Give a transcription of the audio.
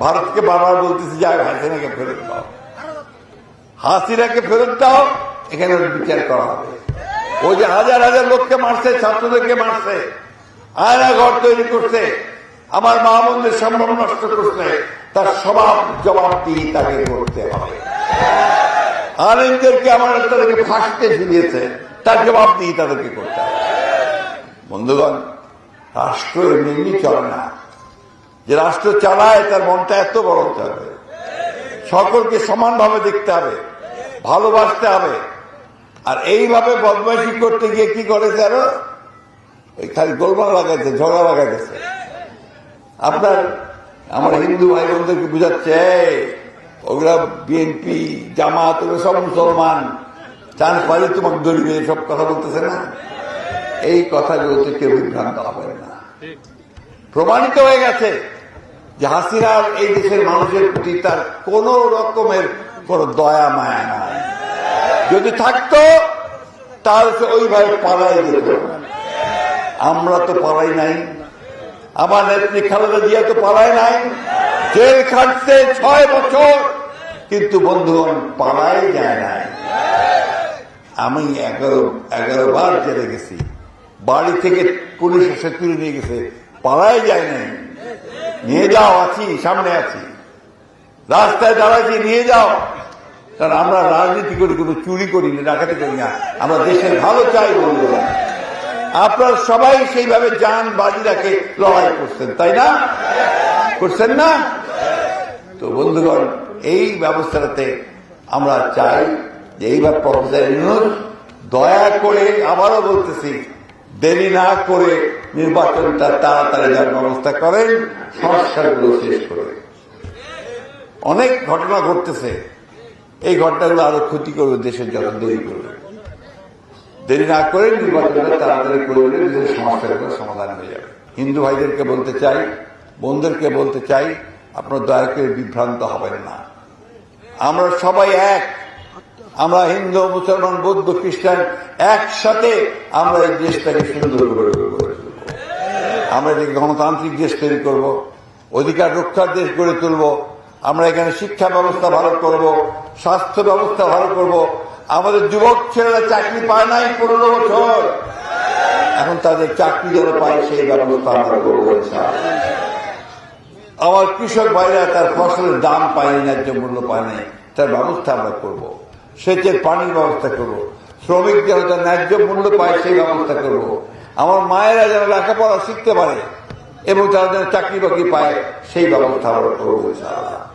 ভারতকে বারবার বলতেছি যে হাসিনাকে ফেরত দাও। হাসিনাকে ফেরত দাও, এখানে বিচার করা হবে। ও যে হাজার হাজার লোককে মারছে, ছাত্রদেরকে মারছে, আয়না ঘর তৈরি করছে, আমার মা বোনদের সম্মান নষ্ট করছে, তার স্বভাব জবাবটি তাকে করতে হবে। আনন্দদেরকে আমার তাদেরকে ফাঁসতে ঝুলিয়েছে, তার জবাব দিয়ে তাদেরকে করতে হবে। বন্ধুগণ রাষ্ট্র এমনি চলে না। যে রাষ্ট্র চালায় তার মনটা এত বড় হতে হবে। সকলকে সমানভাবে দেখতে হবে ভালোবাসতে হবে। আর এইভাবে বদমাইশি করতে গিয়ে কি করেছে আরও? ওই খালি গোলমাল লাগাইছে ঝগড়া লাগাইছে। আপনার আমার হিন্দু ভাই বোনদেরকে বুঝাচ্ছে "এই, ওগুলা বিএনপি জামাত ওগুলো সব মুসলমান। চান পারে তোমাকে ধরবে সব কথা বলতেছে না। এই কথাগুলোতে কেউ বিভ্রান্ত হবে না। প্রমাণিত হয়ে গেছে যে হাসিনার এই দেশের মানুষের প্রতি তার কোন রকমের কোন দয়া, মায়া নাই। যদি থাকতো, তাহলে সে ওইভাবে পালাই যেত। আমরা তো পালাই নাই। আমার নেত্রী খালেদা জিয়া তো পালায় নাই। জেল খাটছে ছয় বছর, কিন্তু বন্ধুগণ, পালাই যায় নাই। আমি এগারো এগারো বার জেলে গেছি। বাড়ি থেকে পুলিশ এসে তুলে নিয়ে গেছে। পালাই যায় নাই। নিয়ে যাও, আছি, সামনে আছি। রাস্তায় দাঁড়াচ্ছি নিয়ে যাও। কারণ আমরা রাজনীতি করি কোনো চুরি করি না, ডাকাতি করি না। আমরা দেশের ভালো চাই, বন্ধুরা। আপনারা সবাই সেইভাবে যান বাজি রাখে লড়াই করছেন, তাই না? করছেন না? তো বন্ধুগণ, এই ব্যবস্থাটাতে আমরা চাই যে এইবার প্রফেসর দয়া করে আবারও বলতেছি, দেরি না করে নির্বাচনটা তাড়াতাড়ি যাওয়ার ব্যবস্থা করেন, সংস্কারগুলো শেষ করে অনেক ঘটনা ঘটতেছে। এই ঘটনাগুলো আরও ক্ষতি করবে দেশের যত দেরি করবে। দেরি না করে নির্বাচনটা তাড়াতাড়ি করে করলে দেশের সমস্যাগুলো সমাধান হয়ে যাবে। হিন্দু ভাইদেরকে বলতে চাই, বোনদেরকে বলতে চাই, আপনার দয়া করে বিভ্রান্ত হবেন না। আমরা সবাই এক। আমরা হিন্দু, মুসলমান, বৌদ্ধ, খ্রিস্টান একসাথে আমরা এই দেশটাকে সুন্দর করে আমরা এটাকে গণতান্ত্রিক দেশ তৈরি করব, অধিকার রক্ষার দেশ গড়ে তুলব, আমরা এখানে শিক্ষা ব্যবস্থা ভালো করব, স্বাস্থ্য ব্যবস্থা ভালো করব, আমাদের যুবক ছেলেরা চাকরি পায় নাই পনেরো বছর এখন তাদের চাকরি যেন পায় সেই ব্যবস্থা আমরা করব। আমার কৃষক ভাইরা তার ফসলের দাম পায়নি ন্যায্য মূল্য পায় নাই, তার ব্যবস্থা আমরা করব। সেচের পানির ব্যবস্থা করব। শ্রমিক হয়তো ন্যায্য মূল্য পায় সেই ব্যবস্থা করব। আমার মায়েরা যেন লেখাপড়া শিখতে পারে এবং তারা যেন চাকরি বাকরি পায়, সেই ব্যবস্থা আমরা করব ইনশাআল্লাহ।